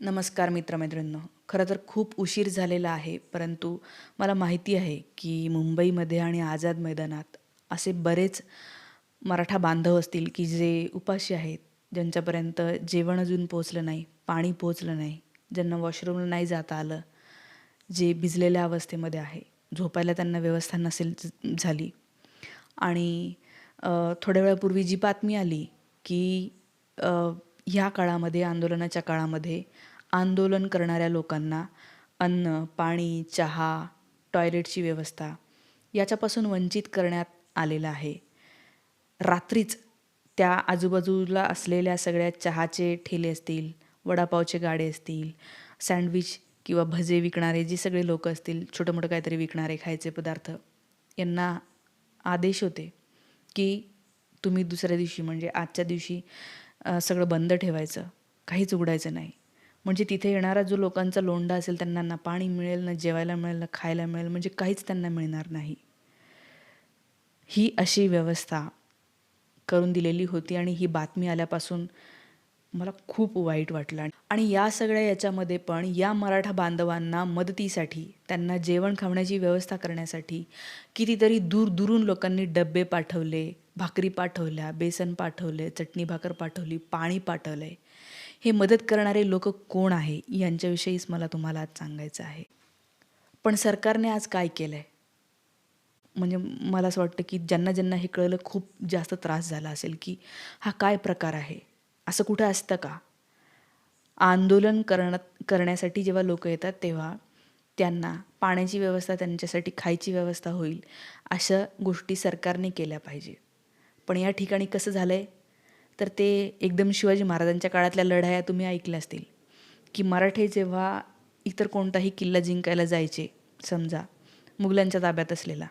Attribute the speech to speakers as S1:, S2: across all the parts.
S1: नमस्कार मित्रमैत्रिणींनो. खरं तर खूप उशीर झालेला आहे परंतु मला माहिती आहे की मुंबईमध्ये आणि आझाद मैदानात असे बरेच मराठा बांधव असतील की जे उपाशी आहेत ज्यांच्यापर्यंत जेवण अजून पोचलं नाही पाणी पोचलं नाही ज्यांना वॉशरूमला नाही जाता आलं जे भिजलेल्या अवस्थेमध्ये आहे झोपायला त्यांना व्यवस्था नसेल झाली. आणि थोड्या वेळापूर्वी जी बातमी आली की ह्या काळामध्ये आंदोलनाच्या काळामध्ये आंदोलन करणाऱ्या लोकांना अन्न पाणी चहा टॉयलेटची व्यवस्था याच्यापासून वंचित करण्यात आलेलं आहे. रात्रीच त्या आजूबाजूला असलेल्या सगळ्या चहाचे ठेले असतील वडापावचे गाडे असतील सँडविच किंवा भजे विकणारे जे सगळे लोक असतील छोटं मोठं काहीतरी विकणारे खायचे पदार्थ यांना आदेश होते की तुम्ही दुसऱ्या दिवशी म्हणजे आजच्या दिवशी सगळं बंद ठेवायचं. काहीच उघडायचं नाही. म्हणजे तिथे येणारा जो लोकांचा लोंढा असेल त्यांना ना पाणी मिळेल ना जेवायला मिळेल ना खायला मिळेल म्हणजे काहीच त्यांना मिळणार नाही. ही अशी व्यवस्था करून दिलेली होती आणि ही बातमी आल्यापासून मला खूप वाईट वाटलं. आणि या सगळ्या याच्यामध्ये पण या मराठा बांधवांना मदतीसाठी त्यांना जेवण खावण्याची व्यवस्था करण्यासाठी कितीतरी दूर दुरून लोकांनी डब्बे पाठवले भाकरी पाठवल्या बेसन पाठवले चटणी भाकर पाठवली पाणी पाठवलं आहे हे मदत करणारे लोक कोण आहे यांच्याविषयीच मला तुम्हाला आज सांगायचं आहे. पण सरकारने आज काय केलं आहे म्हणजे मला असं वाटतं की ज्यांना ज्यांना हे कळलं खूप जास्त त्रास झाला असेल की हा काय प्रकार आहे? असं कुठं असतं का? आंदोलन करण करण्यासाठी जेव्हा लोक येतात तेव्हा त्यांना पाण्याची व्यवस्था त्यांच्यासाठी खायची व्यवस्था होईल अशा गोष्टी सरकारने केल्या पाहिजे. पण या ठिकाणी कसं झालं आहे तर ते एकदम शिवाजी महाराजांच्या काळातल्या लढाया तुम्ही ऐकल्या असतील. की मराठे जेव्हा इतर कोणताही किल्ला जिंकायला जायचे समजा मुघलांच्या ताब्यात असलेला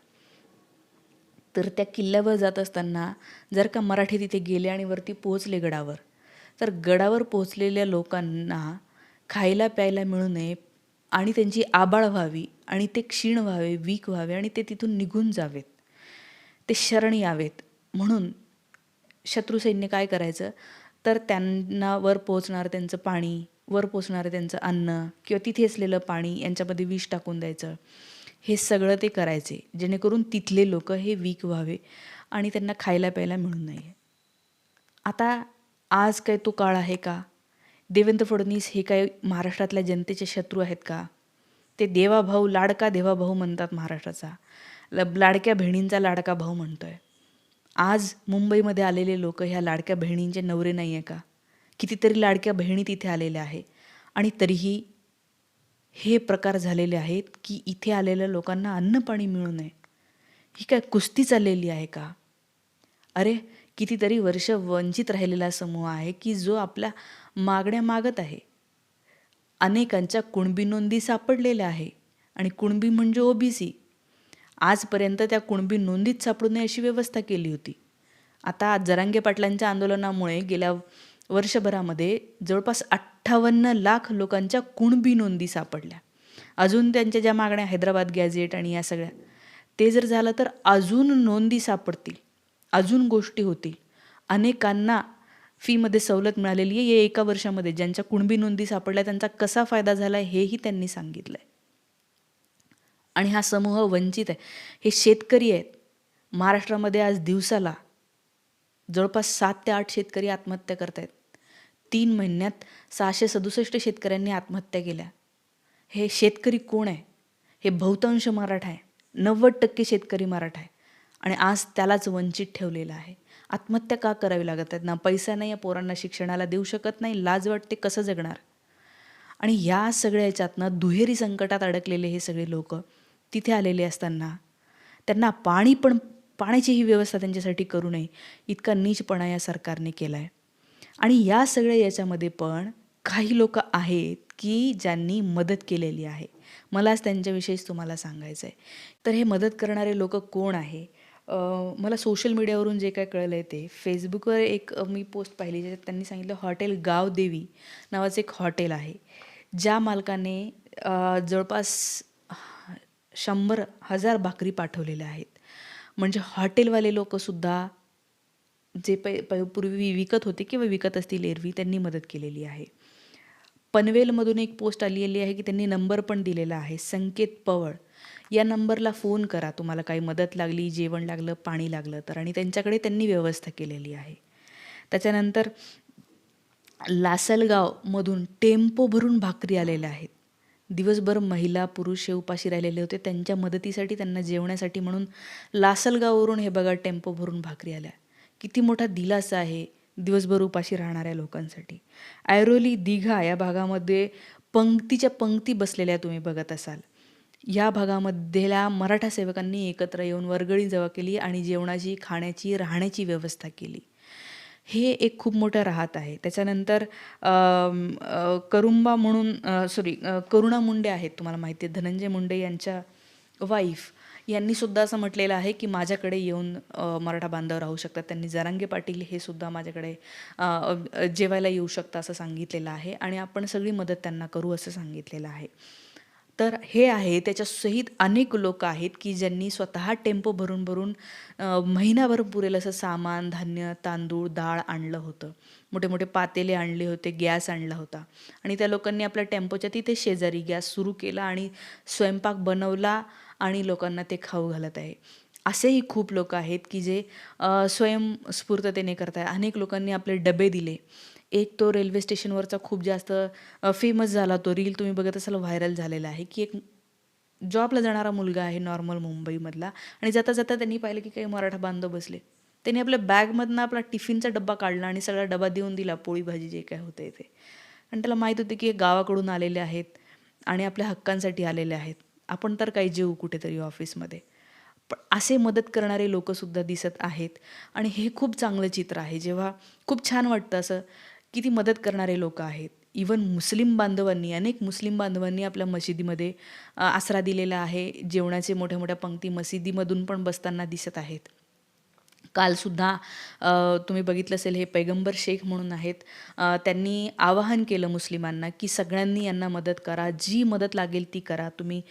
S1: तर त्या किल्ल्यावर जात असताना जर का मराठी तिथे गेले आणि वरती पोहोचले गडावर तर गडावर पोहोचलेल्या लोकांना खायला प्यायला मिळू नये आणि त्यांची आबाळ व्हावी आणि ते क्षीण व्हावे वीक व्हावे आणि ते तिथून निघून जावेत. ते शरण यावेत. म्हणून शत्रू सैन्य काय करायचं? तर त्यांना वर पोहोचणारं त्यांचं पाणी वर पोचणारं त्यांचं अन्न किंवा तिथे असलेलं पाणी यांच्यामध्ये विष टाकून द्यायचं. हे सगळं ते करायचे. जेणेकरून तिथले लोक हे वीक व्हावे आणि त्यांना खायला प्यायला मिळू नये आता आज काय तो काळ आहे का? देवेंद्र फडणवीस हे काय महाराष्ट्रातल्या जनतेचे शत्रू आहेत का? ते देवाभाऊ लाडका देवाभाऊ म्हणतात महाराष्ट्राचा. ल लाडक्या बहिणींचा लाडका भाऊ म्हणतोय. आज मुंबईमध्ये आलेले लोक ह्या लाडक्या बहिणींचे नवरे नाही आहे का? कितीतरी लाडक्या बहिणी तिथे आलेल्या आहे आणि तरीही हे प्रकार झालेले आहेत की इथे आलेल्या लोकांना अन्नपाणी मिळू नये. ही काय कुस्ती चाललेली आहे का? अरे कितीतरी वर्ष वंचित राहिलेला समूह आहे की जो आपल्या मागण्या मागत आहे. अनेकांच्या कुणबी नोंदी सापडलेल्या आहे. आणि कुणबी म्हणजे ओबीसी. आजपर्यंत त्या कुणबी नोंदीत सापडू नये अशी व्यवस्था केली होती. आता जरांगे पाटलांच्या आंदोलनामुळे गेल्या वर्षभरामध्ये जवळपास अठ्ठावन्न लाख लोकांच्या कुणबी नोंदी सापडल्या. अजून त्यांच्या ज्या मागण्या हैदराबाद गॅझेट आणि या सगळ्या ते जर झालं तर अजून नोंदी सापडतील. अजून गोष्टी होतील. अनेकांना फीमध्ये सवलत मिळालेली आहे. या एका वर्षामध्ये ज्यांच्या कुणबी नोंदी सापडल्या त्यांचा कसा फायदा झाला हेही त्यांनी सांगितलं आहे आणि हा समूह वंचित आहे. हे शेतकरी आहेत. महाराष्ट्रामध्ये आज दिवसाला जवळपास सात ते आठ शेतकरी आत्महत्या करत आहेत तीन महिन्यात सहाशे सदुसष्ट शेतकऱ्यांनी आत्महत्या केल्या. हे शेतकरी कोण आहे? हे बहुतांश मराठा आहे. नव्वद टक्के शेतकरी मराठा आहे. आणि आज त्यालाच वंचित ठेवलेलं आहे. आत्महत्या का करावी लागत आहेत? ना पैसा नाही या पोरांना शिक्षणाला देऊ शकत नाही लाज वाटते कसं जगणार? आणि या सगळ्या याच्यातनं दुहेरी संकटात अडकलेले हे सगळे लोक तिथे आलेले असताना त्यांना पाणी पण पाण्याची ही व्यवस्था त्यांच्यासाठी करू नये इतका नीचपणा या सरकारने केला आहे आणि या सगळ्या याच्यामध्ये पण काही लोक आहेत की ज्यांनी मदत केलेली आहे. मलाच त्यांच्याविषयीच तुम्हाला सांगायचं आहे तर हे मदत करणारे लोक कोण आहे? मला सोशल मीडियावरून जे काय कळलं आहे ते फेसबुकवर एक मी पोस्ट पाहिली ज्याच्यात त्यांनी सांगितलं हॉटेल गावदेवी नावाचं एक हॉटेल आहे ज्या मालकाने जवळपास शंभर हजार भाकरी पाठवलेल्या आहेत. म्हणजे हॉटेलवाले लोकसुद्धा जे पै प पूर्वी विकत होते किंवा विकत असतील एरवी त्यांनी मदत केलेली आहे. पनवेलमधून एक पोस्ट आलेली आहे की त्यांनी नंबर पण दिलेला आहे संकेत पवळ. या नंबरला फोन करा तुम्हाला काही मदत लागली जेवण लागलं पाणी लागलं तर. आणि त्यांच्याकडे त्यांनी व्यवस्था केलेली आहे. त्याच्यानंतर लासलगावमधून टेम्पो भरून भाकरी आलेल्या आहेत. दिवसभर महिला पुरुष हे उपाशी राहिलेले होते. त्यांच्या मदतीसाठी त्यांना जेवण्यासाठी म्हणून लासलगाववरून हे बघा टेम्पो भरून भाकरी आल्या. किती मोठा दिलासा आहे दिवसभर उपाशी राहणाऱ्या लोकांसाठी. ऐरोली दिघा या भागामध्ये पंक्तीच्या पंक्ती बसलेल्या तुम्ही बघत असाल. या भागामधल्या मराठा सेवकांनी एकत्र येऊन वर्गणी जमा केली आणि जेवणाची खाण्याची राहण्याची व्यवस्था केली. हे एक खूप मोठं राहत आहे. त्याच्यानंतर करुंबा म्हणून सॉरी करुणा मुंडे आहेत तुम्हाला माहिती आहे. धनंजय मुंडे यांच्या वाईफ यांनी सुद्धा असं म्हटलेलं आहे की माझ्याकडे येऊन मराठा बांधव राहू शकतात. त्यांनी जरांगे पाटील हे सुद्धा माझ्याकडे जेवायला येऊ शकतं असं सांगितलेलं आहे. आणि आपण सगळी मदत त्यांना करू असं सांगितलेलं आहे. तर हे आहे त्याच्यासहित अनेक लोक आहेत की ज्यांनी स्वतः टेम्पो भरून भरून महिनाभर पुरेल असं सामान धान्य तांदूळ डाळ आणलं होतं. मोठे मोठे पातेले आणले होते गॅस आणला होता. आणि त्या लोकांनी आपल्या टेम्पोच्या तिथे शेजारी गॅस सुरू केला आणि स्वयंपाक बनवला आणि लोकांना ते खाऊ घालत आहे. असेही खूप लोक आहेत की जे स्वयंस्फूर्ततेने करत आहे अनेक लोकांनी आपले डबे दिले. एक तो रेल्वे स्टेशनवरचा खूप जास्त फेमस झाला तो. रील तुम्ही बघत असाल व्हायरल झालेला आहे की एक जॉबला जाणारा मुलगा आहे नॉर्मल मुंबईमधला आणि जाता जाता त्यांनी पाहिलं की काही मराठा बांधव बसले. त्यांनी आपल्या बॅगमधनं आपला टिफिनचा डब्बा काढला आणि सगळा डबा देऊन दिला पोळी भाजी जे काय होते ते. आणि त्याला माहीत होते की हे गावाकडून आलेले आहेत आणि आपल्या हक्कांसाठी आलेले आहेत. आपण तर काही जेऊ कुठेतरी ऑफिसमध्ये. पण असे मदत करणारे लोकंसुद्धा दिसत आहेत. आणि हे खूप चांगलं चित्र आहे. जेव्हा खूप छान वाटतं असं किती मदत करणारे लोक आहेत. इवन मुस्लिम बांधवांनी अनेक मुस्लिम बांधवांनी आपल्या मशिदीमध्ये आसरा दिलेला आहे. जेवणाचे मोठ्या मोठ्या पंक्ती मशिदीमधून पण बसताना दिसत आहेत. कालसुद्धा तुम्ही बघितलं असेल हे पैगंबर शेख म्हणून आहेत. त्यांनी आवाहन केलं मुस्लिमांना की सगळ्यांनी यांना मदत करा जी मदत लागेल ती करा. तुम्ही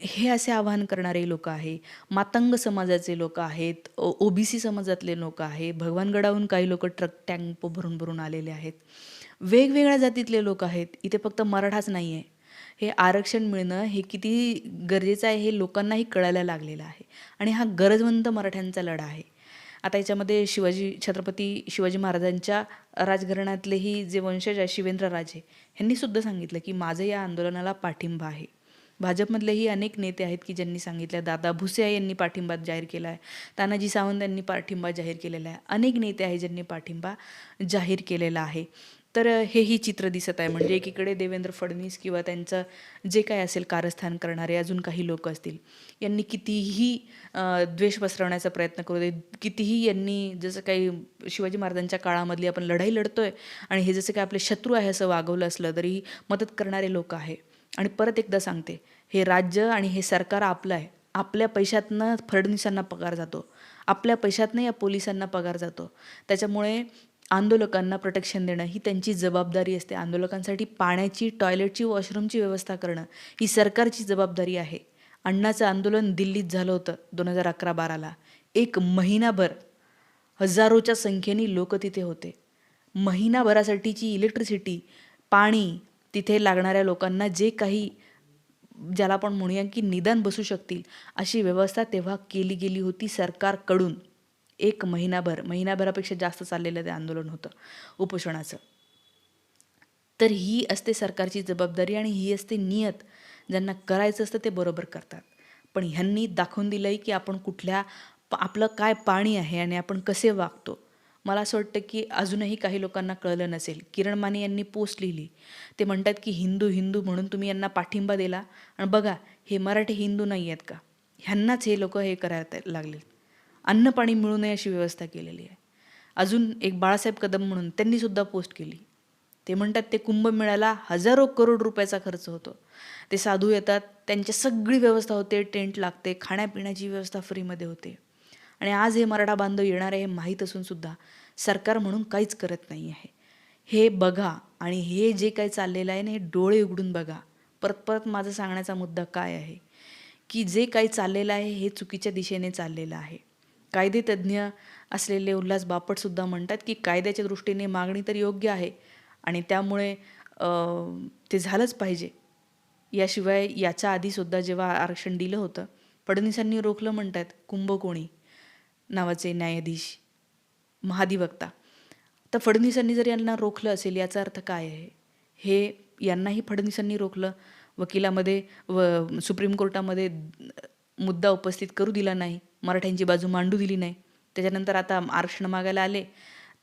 S1: हे असे आवाहन करणारे लोक आहे. मातंग समाजाचे लोक आहेत ओ बी सी समाजातले लोक आहे भगवानगडाहून काही लोक ट्रक टँक भरून भरून आलेले आहेत. वेगवेगळ्या जातीतले लोक आहेत. इथे फक्त मराठाच नाही आहे हे आरक्षण मिळणं हे किती गरजेचं आहे हे लोकांनाही कळायला लागलेलं आहे. आणि हा गरजवंत मराठ्यांचा लढा आहे. आता याच्यामध्ये शिवाजी छत्रपती शिवाजी महाराजांच्या राजघराण्यातलेही जे वंशज आहे शिवेंद्रराजे ह्यांनी सुद्धा सांगितलं की माझं या आंदोलनाला पाठिंबा आहे. भाजपमधलेही अनेक नेते आहेत की ज्यांनी सांगितलं दादा भुसे यांनी पाठिंबा जाहीर केला आहे तानाजी सावंत यांनी पाठिंबा जाहीर केलेला आहे. अनेक नेते आहेत ज्यांनी पाठिंबा जाहीर केलेला आहे. तर हेही चित्र दिसत आहे. म्हणजे एकीकडे देवेंद्र फडणवीस किंवा त्यांचं जे काय असेल कारस्थान करणारे अजून काही लोक असतील यांनी कितीही द्वेष पसरवण्याचा प्रयत्न करू दे कितीही यांनी जसं काही शिवाजी महाराजांच्या काळामधली आपण लढाई लढतोय आणि हे जसं काही आपले शत्रू आहे असं वागवलं असलं तरी मदत करणारे लोक आहे. आणि परत एकदा सांगते हे राज्य आणि हे सरकार आपलं आहे. आपल्या पैशातनं फडणवीसांना पगार जातो. आपल्या पैशातनं या पोलिसांना पगार जातो. त्याच्यामुळे आंदोलकांना प्रोटेक्शन देणं ही त्यांची जबाबदारी असते. आंदोलकांसाठी पाण्याची टॉयलेटची वॉशरूमची व्यवस्था करणं ही सरकारची जबाबदारी आहे. अण्णाचं आंदोलन दिल्लीत झालं होतं दोन हजार अकरा बाराला. एक महिनाभर हजारोच्या संख्येने लोक तिथे होते. महिनाभरासाठीची इलेक्ट्रिसिटी पाणी तिथे लागणाऱ्या लोकांना जे काही ज्याला आपण म्हणूया की निदान बसू शकतील अशी व्यवस्था तेव्हा केली गेली होती सरकारकडून. एक महिनाभर महिनाभरापेक्षा जास्त चाललेलं ते आंदोलन होतं उपोषणाचं. तर ही असते सरकारची जबाबदारी आणि ही असते नियत. ज्यांना करायचं असतं ते बरोबर करतात. पण ह्यांनी दाखवून दिलं आहे की आपण कुठल्या आपलं काय पाणी आहे आणि आपण कसे वागतो. मला असं वाटतं की अजूनही काही लोकांना कळलं नसेल. किरण माने यांनी पोस्ट लिहिली. ते म्हणतात की हिंदू हिंदू म्हणून तुम्ही यांना पाठिंबा दिला. आणि बघा हे मराठी हिंदू नाही आहेत का? ह्यांनाच हे लोक हे करायला लागले अन्न पाणी मिळू नये अशी व्यवस्था केलेली आहे. अजून एक बाळासाहेब कदम म्हणून त्यांनी सुद्धा पोस्ट केली. ते म्हणतात ते कुंभमेळ्याला हजारो करोड रुपयाचा खर्च होतो. ते साधू येतात त्यांची सगळी व्यवस्था होते टेंट लागते खाण्यापिण्याची व्यवस्था फ्रीमध्ये होते. आणि आज हे मराठा बांधव येणार आहे हे माहीत असून सुद्धा सरकार म्हणून काहीच करत नाही आहे. हे बघा आणि हे जे काही चाललेलं आहे ना हे डोळे उघडून बघा. परत परत माझा सांगण्याचा मुद्दा काय आहे? की जे काही चाललेलं आहे हे चुकीच्या दिशेने चाललेलं आहे. कायदेतज्ञ असलेले उल्हास बापटसुद्धा म्हणतात की कायद्याच्या दृष्टीने मागणी तर योग्य आहे आणि त्यामुळे ते झालंच पाहिजे. याशिवाय याच्या आधीसुद्धा जेव्हा आरक्षण दिलं होतं फडणवीसांनी रोखलं म्हणतात कुंभकोणी नावाचे न्यायाधीश महाधिवक्ता. तर फडणवीसांनी जर यांना रोखलं असेल याचा अर्थ काय आहे? हे यांनाही फडणवीसांनी रोखलं. वकिलामध्ये व सुप्रीम कोर्टामध्ये मुद्दा उपस्थित करू दिला नाही. मराठ्यांची बाजू मांडू दिली नाही. त्याच्यानंतर आता आरक्षण मागायला आले.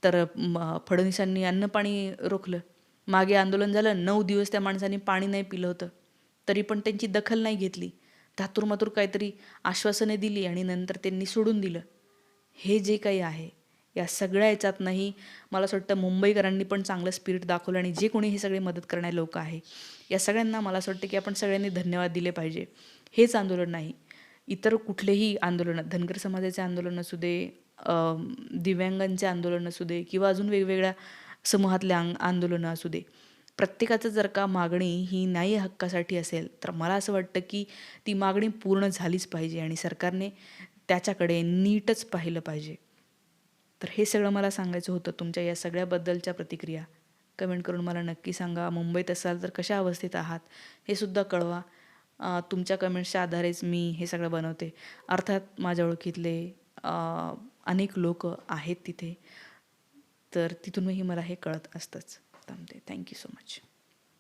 S1: तर म- फडणवीसांनी अन्न पाणी रोखलं. मागे आंदोलन झालं. नऊ दिवस त्या माणसाने पाणी नाही पिलं होतं. तरी पण त्यांची दखल नाही घेतली. धातूरमातूर काहीतरी आश्वासने दिली आणि नंतर त्यांनी सोडून दिलं. हे जे काही आहे या सगळ्या याच्यातनंही मला असं वाटतं मुंबईकरांनी पण चांगलं स्पिरिट दाखवलं आणि जे कोणी हे सगळे मदत करणारे लोक आहे या सगळ्यांना मला असं वाटतं की आपण सगळ्यांनी धन्यवाद दिले पाहिजे. हेच आंदोलन नाही. इतर कुठलेही आंदोलनं धनगर समाजाचे आंदोलन असू दे दिव्यांगांचे आंदोलन असू दे किंवा अजून वेगवेगळ्या समूहातले आंग आंदोलनं असू दे प्रत्येकाचं जर का मागणी ही न्याय हक्कासाठी असेल तर मला असं वाटतं की ती मागणी पूर्ण झालीच पाहिजे आणि सरकारने त्याच्याकडे नीटच पाहिलं पाहिजे. तर हे सगळं मला सांगायचं होतं. तुमच्या या सगळ्याबद्दलच्या प्रतिक्रिया कमेंट करून मला नक्की सांगा. मुंबईत असाल तर कशा अवस्थेत आहात हे सुद्धा कळवा. तुमच्या कमेंट्सच्या आधारेच मी हे सगळं बनवते. अर्थात माझ्या ओळखीतले अनेक लोक आहेत तिथे. तर तिथूनही मला हे कळत असतंच. थांबते. Thank you so much